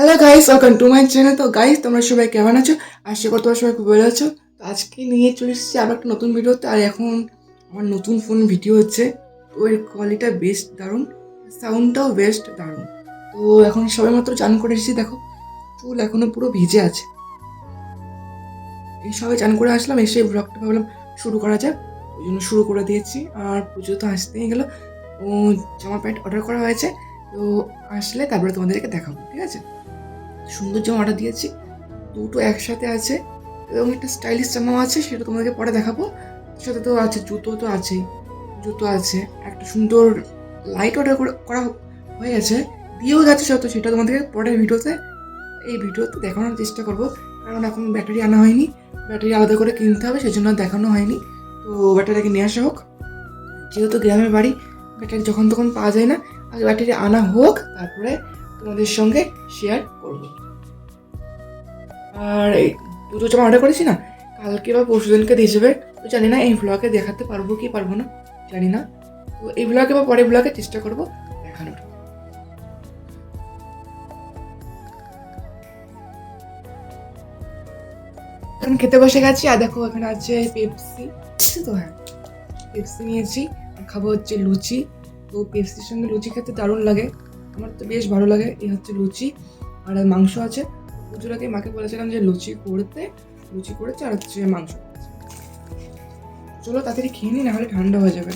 Hello guys welcome to my channel তো guys তোমরা সবাই কেমন আছো? আশা করি তোমরা সবাই খুব ভালো আছো। তো, আজকে নিয়ে চলে এসেছি আবার একটা নতুন ভিডিওতে। আর এখন আমার নতুন ফোন ভিডিও হচ্ছে। তো, এর কোয়ালিটিটা বেস্ট দারুণ সাউন্ডটাও বেস্ট দারুণ। তো, এখন সবাই মাত্র চান করে এসেছি, দেখো। চুল এখনও পুরো ভিজে আছে। এই সবাই চান করে আসলাম, এসে ব্লগটা ভাবলাম শুরু করা যাক। ওই জন্য শুরু করে দিয়েছি। আর পুজো তো আসতেই গেলো। ও, জামা প্যান্ট অর্ডার করা হয়েছে। তো, আসলে তারপরে তোমাদেরকে দেখাবো, ঠিক আছে? সুন্দর জামা অর্ডার দিয়েছি। দুটো একসাথে আছে এবং একটা স্টাইলিশ জামাও আছে, সেটা তোমাদেরকে পরে দেখাবো। সাথে তো আছে, জুতো তো আছেই। জুতো আছে, একটা সুন্দর লাইট অর্ডার করা হয়ে গেছে। দিয়েও যাচ্ছে সত্য সেটা তোমাদেরকে পরের ভিডিওতে, এই ভিডিওতে দেখানোর চেষ্টা করব। কারণ এখন ব্যাটারি আনা হয়নি ব্যাটারি আলাদা করে কিনতে হবে, সেজন্য দেখানো হয়নি। তো ব্যাটারিকে নিয়ে আসা হোক। যেহেতু গ্রামের বাড়ি ব্যাটারি যখন তখন পাওয়া যায় না, আগে ব্যাটারি আনা হোক, তারপরে তোমাদের সঙ্গে শেয়ার করব। আর এই দুটো জামা অর্ডার করেছি না, কালকে বা পরশু দিনকে দিয়ে যাবে। তো জানি না, এই ব্লগে দেখাতে পারব কি পারব না, জানি না। তো এই ব্লগে বা পরের ব্লগে চেষ্টা করব দেখানোর। এখন খেতে বসে গেছি, আর দেখো এখানে আছে পেপসি তো হ্যাঁ পেপসি নিয়েছি খাব হচ্ছে লুচি। তো পেপসির সঙ্গে লুচি খেতে দারুণ লাগে, আমার তো বেশ ভালো লাগে, এই হচ্ছে লুচি। আর মাংস আছে পুজোর আগে মাকে বলেছিলাম যে লুচি করতে, লুচি করেছে আর হচ্ছে মাংস চলো তাড়াতাড়ি খেয়ে নি, নাহলে ঠান্ডা হয়ে যাবে।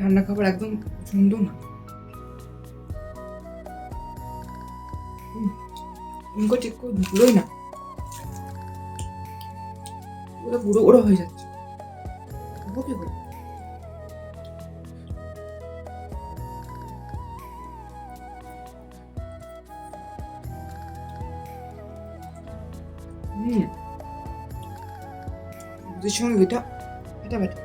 ঠান্ডা খাবার একদম পছন্দ না। ইনকো ঠিক ধুলোই না। পুরো বুড়ো বুড়ো হয়ে যাচ্ছে। কি করে দুধের সঙ্গে এটা এটা বেটা।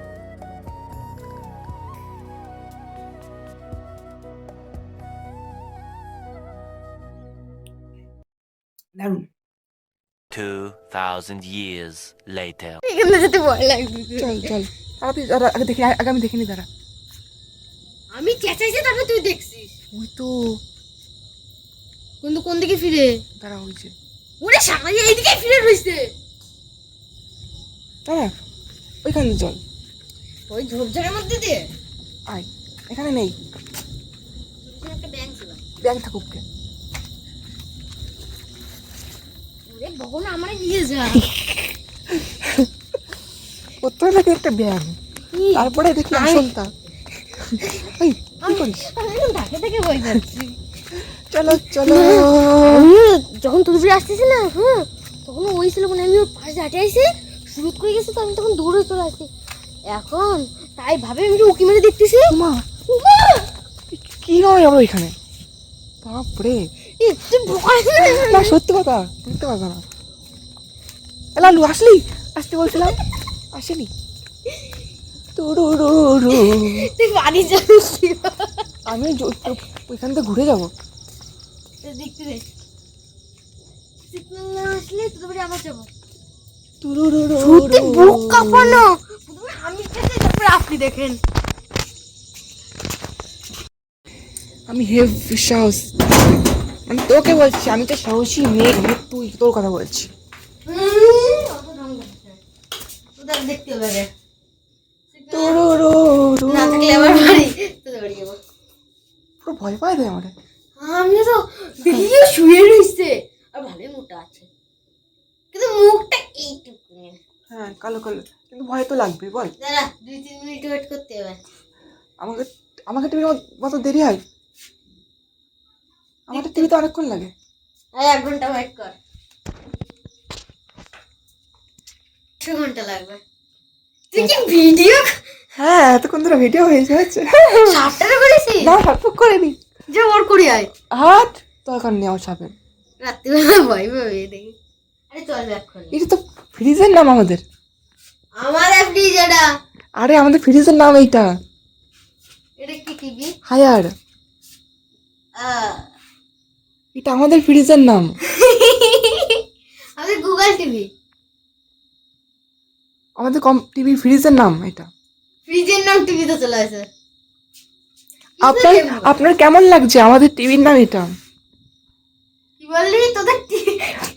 দারুণ। 2000 years later. এখানে যেতে ভয় লাগছে চল চল। তাড়াতাড়ি দাঁড়া আগে দেখি আগে আমি দেখিনি দাঁড়া। আমি চেঁচাইছি তারপরে তুই দেখছিস। ওই তো। কিন্তু কোন দিকে ফিরে? দাঁড়া হয়েছে ওরে সামনে এইদিকে ফিরে রইছে। দাঁড়া ওইখানে চল। ওই ঝোপঝাড়ের মধ্যে দিয়ে? আয় এখানে নেই। একটা ব্যাংক ছিল। ব্যাংক থাকুক কে। ওরে বগন আমারে নিয়ে যা। প্রথমে লাগে একটা ব্যাংক? তারপরে দেখি আসলটা এই কি করিস? আমি ঢাকে থেকে বই যাচ্ছি চলো চলো। যখন ফিরে আসতেছি না হ্যাঁ তখন ওই ছিল মানে আমি ওর পাশে হাঁটে আইছি শুরু করে গেছে তো আমি তখন দৌড়ে চলে আসি এখন তাই ভাবে আমি উকি মেরে দেখতেছি। মা কি নয় আমরা এখানে? বাপরে না সত্যি কথা মিথ্যে কথা না। লালু আসলি? আসতে বলছিলাম। আসেনি। তুই বাড়ি যাবি আমি ওইখান থেকে ঘুরে যাব। দেখতে দে। সিগন্যাল না আসলে তোর বাড়ি আবার যাব সত্যি বুক কাঁপানো? প্রথমে আমি খেতে তারপরে আপনি দেখেন আমি হেভ সাহস। আমি তোকে বলছি আমি তো সাহসী মেয়ে তুই তোর কথা বলছি। দেখতে হবে না থাকলে আবার বাড়ি তোদের বাড়ি যাব। পুরো ভয় পায় দেয় আমার। আমি তো শুয়ে রইছে আর ভালোই মোটা আছে কিন্তু মুখটা এইটুকু হ্যাঁ কালো কালো। কিন্তু ভয় তো লাগবে বল। দাঁড়া দুই তিন মিনিট ওয়েট করতে হবে। আমাকে আমাকে টিভির মতো দেরি হয়? আমাদের টিভিতে অনেকক্ষণ লাগে। আর এক ঘণ্টা ওয়েট কর। একশো ঘণ্টা লাগবে। তুই কি ভিডিও? হ্যাঁ এতক্ষণ ধরে ভিডিও হয়ে যাচ্ছে। সাতটারে করেছিস? না সার্থক করেনি যে ওর করি আয়। হাট দরকার নেই আমার সাপের রাত্রিবেলা ভয় পাবে দেখি এটা তো ফ্রিজের নাম আমাদের। আমার ফ্রিজ এটা। আরে আমাদের ফ্রিজের নাম এইটা। এটা কি টিভি? হায়ার। এটা আমাদের ফ্রিজের নাম। আমাদের গুগল টিভি। আমাদের কম টিভি ফ্রিজের নাম এটা। ফ্রিজের নাম টিভিতে চলে আসে। আপনার আপনার কেমন লাগছে? আমাদের টিভির নাম এটা। বললি তোদের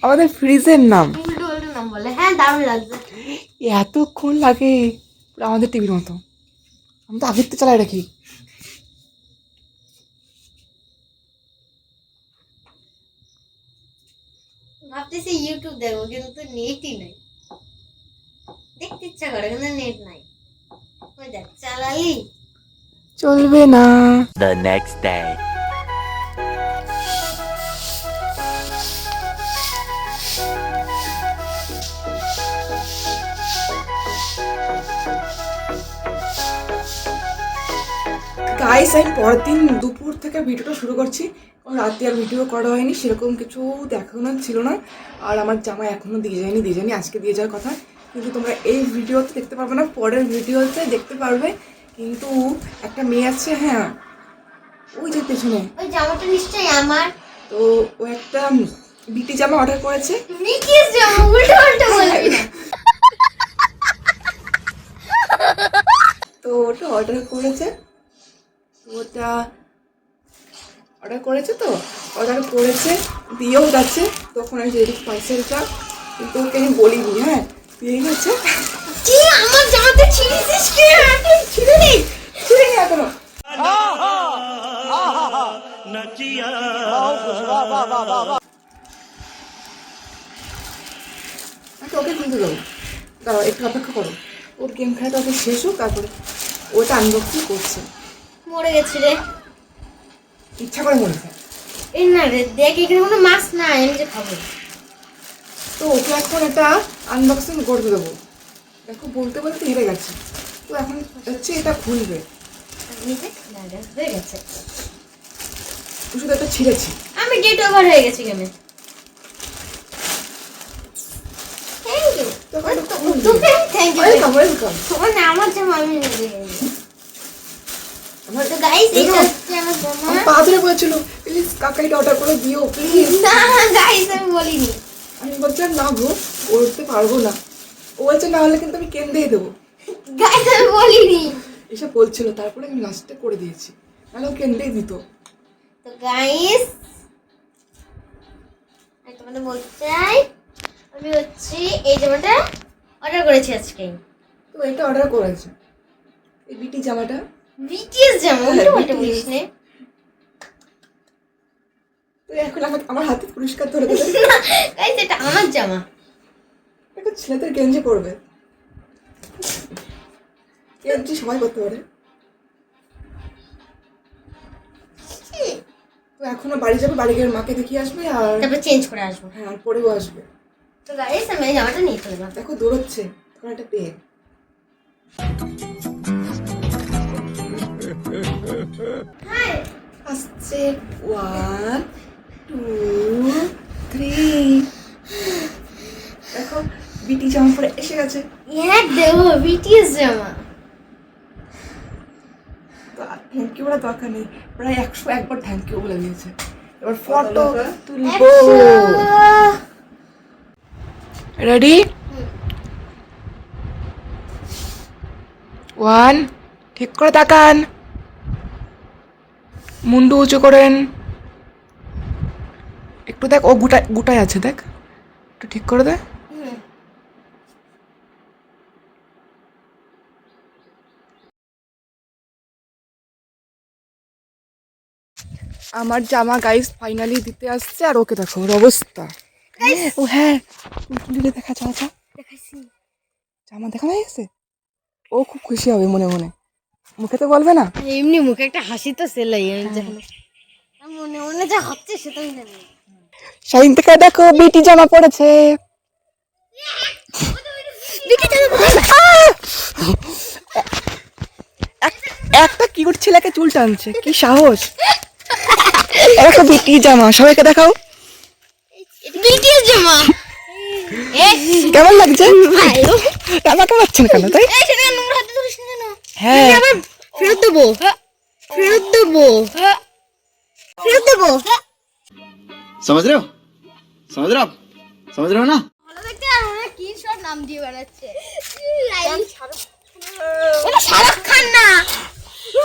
আমাদের ফ্রিজের নাম। উল্টো উল্টো নাম বলে? হ্যাঁ দারুণ লাগছে। এতক্ষণ লাগে আমাদের টিভির মতো। আমি তো আগের তো চালাই রাখি। ভাবতেছি ইউটিউব দেখব কিন্তু নেটই নাই। দেখতে ইচ্ছা করে কিন্তু নেট নাই। ওই দেখ চালালি চলবে না। The next day. গাইস আমি পরের দিন দুপুর থেকে ভিডিওটা শুরু করছি। কারণ রাতে আর ভিডিও করা হয়নি সেরকম কিছু দেখানো ছিল না। আর আমার জামা এখনও দিয়ে যায়নি দিয়ে যায়নি আজকে দিয়ে যাওয়ার কথা। কিন্তু তোমরা এই ভিডিওতে দেখতে পারবে না পরের ভিডিওতে দেখতে পারবে। কিন্তু একটা মেয়ে আছে হ্যাঁ ওই যে পেছনে। ওই জামাটা নিশ্চয়ই আমার। তো ও একটা বিটি জামা অর্ডার করেছে। তুমি কি জামা উল্টো উল্টো বলবি না। তো ওটা অর্ডার করেছে। ওটা অর্ডার করেছে তো? অর্ডার করেছে দিয়েও যাচ্ছে। তখন আমি যেদিক পার্সেলটা কিন্তু ওকে আমি বলিনি হ্যাঁ? দিয়ে গেছে। আমার জামাতে ছিঁড়েছিস কি? ছিঁড়ে নি ছিঁড়ে নি এখনও। আচ্ছা ওকে খুলতে দেবো দাঁড়াও একটু অপেক্ষা করো। ওর গেম খেলাটা ওকে শেষ হোক তারপরে ওটা আনবক্সিং করছে। মরে গেছি রে ইচ্ছা করে হয় এই না রে দেখ এখানে কোনো মাছ নাই আমি যে খাব। তো ওকে এখন এটা আনবক্সিং করতে দেবো। দেখো বলতে বলতে হেরে গেছে তো এখন হচ্ছে এটা খুলবে। হয়ে গেছে। শুধু এটা ছিঁড়েছি। আমি ডেট ওভার হয়ে গেছি গেমে thank you thank you welcome welcome তোমার আমার জামা আমি নিজে তো গাইস এটা দেখো, হচ্ছে আমার জামা আমার বলেছিল প্লিজ কাকা এটা অর্ডার করে দিও প্লিজ না গাইস আমি বলিনি। আমি বলছিলাম না গো করতে পারব না। ও বলছে না হলে কিন্তু আমি দেবো। গাইস আমি বলিনি। এসব বলছিল তারপরে আমি লাস্টে করে দিয়েছি। নাহলে ও কেন্দ্রেই দিত। তো গাইস আমি তোমাদের বলতে চাই আমি হচ্ছে এই জামাটা অর্ডার করেছি আজকে। তো এটা অর্ডার করেছে। এই বিটি জামাটা বিটিএস জামা উল্টো পাল্টা বলিস নে তো এখন আমাকে আমার হাতে পুরস্কার ধরে দেবে। গাইস এটা আমার জামা। এখন ছেলেদের গেঞ্জি পরবে। গেঞ্জি সবাই করতে পারে। তো এখনও বাড়ি যাবে বাড়ি গিয়ে মাকে দেখিয়ে আসবে আর তারপর চেঞ্জ করে আসব। হ্যাঁ আর পরেও আসবে। তো গাইস আমি জামাটা নিয়ে চলে গেলাম দেখো দৌড়চ্ছে। তখন একটা পেয়ে আসছে ওয়ান টু থ্রি দেখো বিটি জামা পরে এসে গেছে। হ্যাঁ দেবো বিটিএস জামা। থ্যাংক ইউ বলার দরকার নেই। প্রায় একশো একবার থ্যাংক ইউ বলে দিয়েছে। এবার ফটো তুলবো। রেডি ওয়ান ঠিক করে তাকান। মুন্ডু উঁচু করেন। একটু দেখ ও গুটায় গুটায় আছে দেখ। একটু ঠিক করে দে। আমার জামা গাইস ফাইনালি দিতে আসছে আর ওকে দেখো ওর অবস্থা। ও হ্যাঁ দেখা চা চা দেখাইছি। জামা দেখা হয়ে গেছে? ও খুব খুশি হবে মনে মনে। মুখে তো বলবে না? এমনি মুখে একটা হাসি তো সেলাই মনে মনে যা হচ্ছে সেটা আমি জানি শাহিন থেকে দেখো বিটি জামা পড়েছে। এক- একটা কিউট ছেলেকে চুল টানছে কি সাহস? দেখো বিটি জামা সবাইকে দেখাও। বিটিএস জামা। কেমন লাগছে? আমাকে পাচ্ছেন কেন তাই? হ্যাঁ। আবার ফেরত দেবো। ফেরত দেবো। ফেরত দেবো। সমাজ রেও সমাজ রেও সমাজ রেও না নাম দিয়ে বেড়াচ্ছে। ওটা শাহরুখ খান না।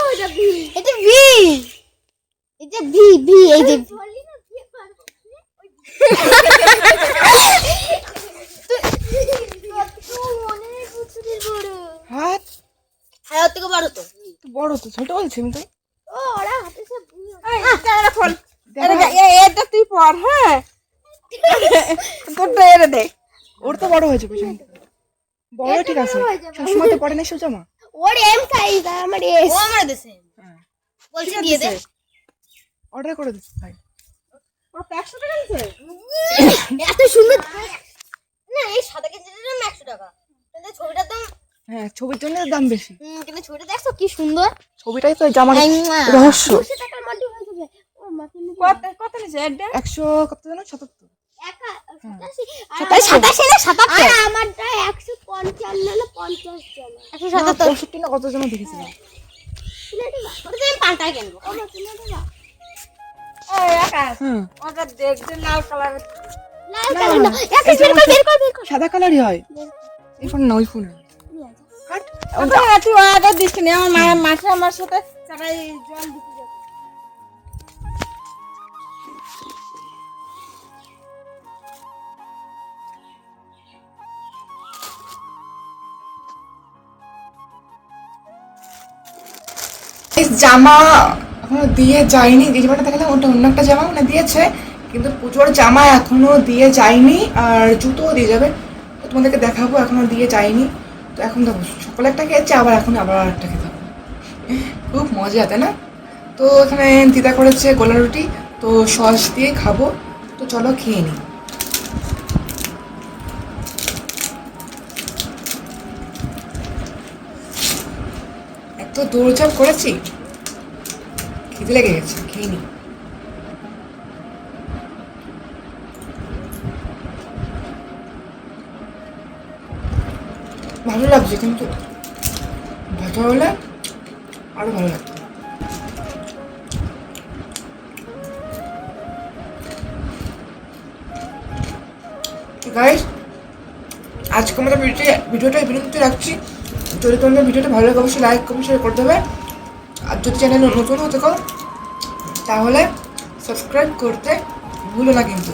এটা ভি। এটা ভি এটা ভি ভি এই যে বড় তো ছোট বলছি আমি তো। হাতে এটা তুই পর হ্যাঁ? তোরটা এরে দে। ওর তো বড় হয়েছে পেছন। বড় ঠিক আছে। সবসময় তো পড়ে না সব জামা। ওর এম সাইজ আমার এস ও আমার দেশে হ্যাঁ। বলছি দিয়ে দে। অর্ডার করে দিচ্ছি ভাই। ওর একশো টাকা নিছে এত সুন্দর। না এই সাদা গেঞ্জিটার দাম একশো টাকা। কিন্তু ছবিটার দাম হ্যাঁ ছবির জন্য দাম বেশি। কিন্তু ছবিটা দেখছ? কি সুন্দর। ছবিটাই তো জামার রহস্য। হয়ে কত কত নিছে একশো কত সাতাত্তর। জন একশো সাতাত্তর। কত দেখেছিলাম কিনবো সাদা কালারই হয়। এই ফোন না ওই ফোনে তুই অর্ডার দিস নি আমার মা মাসে আমার সাথে চাটাই জল দিতে যাবে জামা এখনও দিয়ে যায়নি যে জামাটা দেখালাম ওটা অন্য একটা জামা মানে দিয়েছে কিন্তু পুজোর জামা এখনও দিয়ে যায়নি আর জুতোও দিয়ে যাবে তোমাদেরকে দেখাবো এখনও দিয়ে যায়নি এখন দেখো সকালে একটা খেয়েছে, আবার এখন আবার একটা খেতে খুব মজা, তাই না? তো এখানে দিদা করেছে গোলা রুটি, তো সস দিয়ে খাব। তো চলো খেয়ে নিই। এত দৌড়ঝাঁপ করেছি, খিদে লেগে গেছে, খেয়ে নি ভালো লাগছে, কিন্তু ভাজা হলে আরও ভালো লাগতো গাইস আজকে আমাদের ভিডিও ভিডিওটা এই রাখছি। যদি তোমাদের ভিডিওটা ভালো লাগে, অবশ্যই লাইক কমেন্ট শেয়ার করে দেবে। আর যদি চ্যানেল নতুন হতে কো তাহলে সাবস্ক্রাইব করতে ভুলো না কিন্তু।